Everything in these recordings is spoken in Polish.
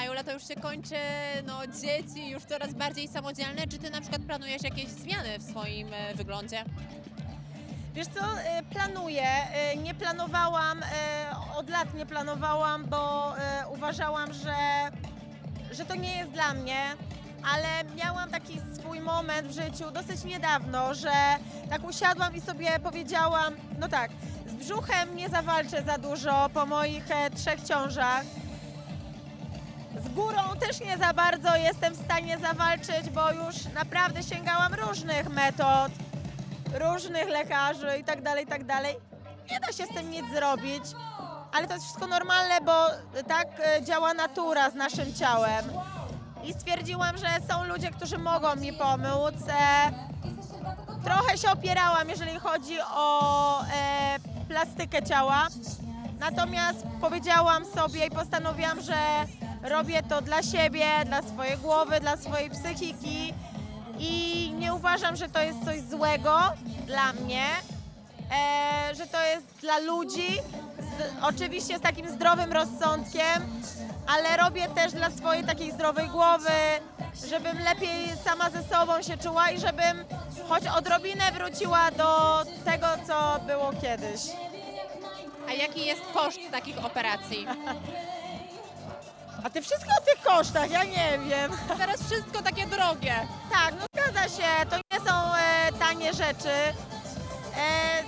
A Jula, to już się kończy, no dzieci już coraz bardziej samodzielne. Czy ty na przykład planujesz jakieś zmiany w swoim e, wyglądzie? Wiesz co, y, planuję. Y, Nie planowałam, od lat nie planowałam, bo uważałam, że, że to nie jest dla mnie. Ale miałam taki swój moment w życiu dosyć niedawno, że tak usiadłam i sobie powiedziałam, no tak, z brzuchem nie zawalczę za dużo po moich e, trzech ciążach. Z górą też nie za bardzo jestem w stanie zawalczyć, bo już naprawdę sięgałam różnych metod różnych lekarzy i tak dalej, i tak. Nie da się z tym nic zrobić, ale to jest wszystko normalne, bo tak e, działa natura z naszym ciałem. I stwierdziłam, że są ludzie, którzy mogą mi pomóc. E, trochę się opierałam, jeżeli chodzi o e, plastykę ciała. Natomiast powiedziałam sobie i postanowiłam, że robię to dla siebie, dla swojej głowy, dla swojej psychiki i nie uważam, że to jest coś złego dla mnie, e, że to jest dla ludzi, z, oczywiście z takim zdrowym rozsądkiem, ale robię też dla swojej takiej zdrowej głowy, żebym lepiej sama ze sobą się czuła i żebym choć odrobinę wróciła do tego, co było kiedyś. A jaki jest koszt takich operacji? A ty wszystko o tych kosztach, ja nie wiem. Teraz wszystko takie drogie. Tak, no zgadza się, to nie są e, tanie rzeczy, e,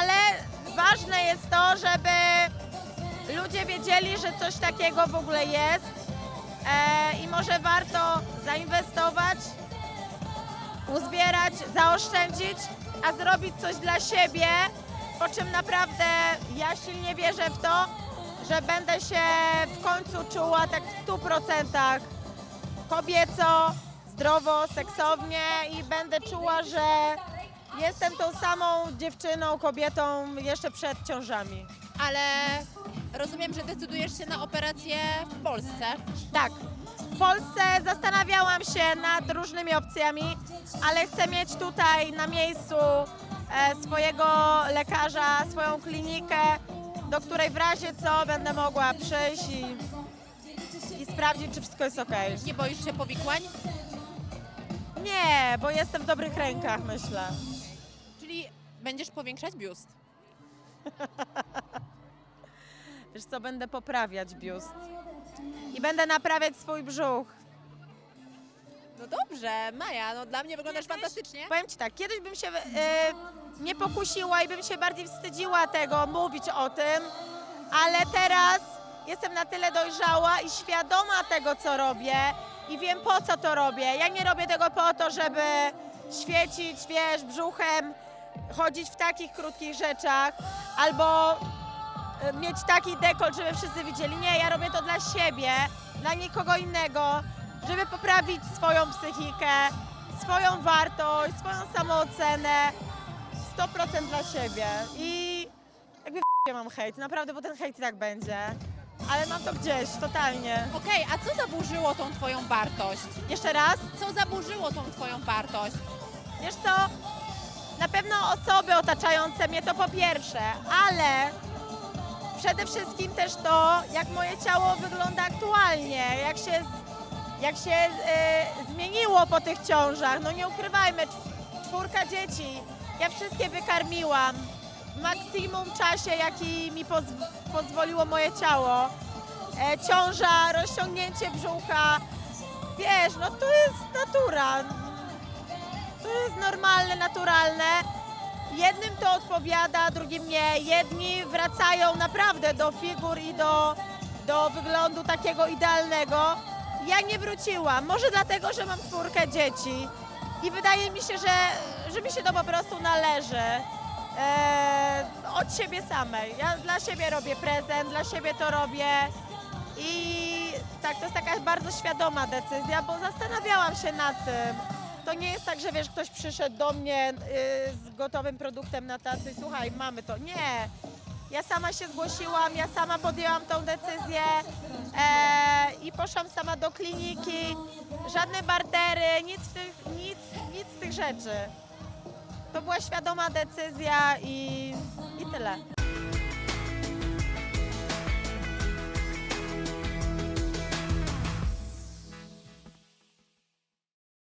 ale ważne jest to, żeby ludzie wiedzieli, że coś takiego w ogóle jest e, i może warto zainwestować, uzbierać, zaoszczędzić, a zrobić coś dla siebie, po czym naprawdę ja silnie wierzę w to, że będę się w końcu czuła tak w 100% kobieco, zdrowo, seksownie i będę czuła, że jestem tą samą dziewczyną, kobietą jeszcze przed ciążami. Ale rozumiem, że decydujesz się na operację w Polsce. Tak, w Polsce zastanawiałam się nad różnymi opcjami, ale chcę mieć tutaj na miejscu e, swojego lekarza, swoją klinikę, do której w razie co będę mogła przyjść i, i sprawdzić, czy wszystko jest ok. Nie boisz się powikłań? Nie, bo jestem w dobrych rękach, myślę. Czyli będziesz powiększać biust. Wiesz co, będę poprawiać biust. I będę naprawiać swój brzuch. No dobrze, Maja, no dla mnie wyglądasz fantastycznie. Powiem Ci tak, kiedyś bym się e, nie pokusiła i bym się bardziej wstydziła tego, mówić o tym, ale teraz jestem na tyle dojrzała i świadoma tego, co robię i wiem, po co to robię. Ja nie robię tego po to, żeby świecić, wiesz, brzuchem, chodzić w takich krótkich rzeczach albo e, mieć taki dekolt, żeby wszyscy widzieli. Nie, ja robię to dla siebie, dla nikogo innego, żeby poprawić swoją psychikę, swoją wartość, swoją samoocenę 100% dla siebie. I jakby w mam hejt, naprawdę, bo ten hejt i tak będzie. Ale mam to gdzieś, totalnie. Okej, a co zaburzyło tą twoją wartość? Jeszcze raz, Co zaburzyło tą twoją wartość? wiesz co, na pewno osoby otaczające mnie to po pierwsze, ale przede wszystkim też to, jak moje ciało wygląda aktualnie, jak się, jak się e, zmieniło po tych ciążach. No nie ukrywajmy, czw- czwórka dzieci, ja wszystkie wykarmiłam w maksimum czasie, jaki mi pozw- pozwoliło moje ciało. E, ciąża, rozciągnięcie brzucha, wiesz, no to jest natura. To jest normalne, naturalne. Jednym to odpowiada, drugim nie. Jedni wracają naprawdę do figur i do, do wyglądu takiego idealnego. Ja nie wróciłam. Może dlatego, że mam czwórkę dzieci i wydaje mi się, że, że mi się to po prostu należy. Eee, od siebie samej. Ja dla siebie robię prezent, dla siebie to robię i tak, to jest taka bardzo świadoma decyzja, bo zastanawiałam się nad tym. To nie jest tak, że wiesz, ktoś przyszedł do mnie y, z gotowym produktem na tacy i słuchaj, mamy to. Nie. Ja sama się zgłosiłam, ja sama podjęłam tą decyzję e, poszłam sama do kliniki. Żadne bartery, nic, tych, nic, nic z tych rzeczy. To była świadoma decyzja i.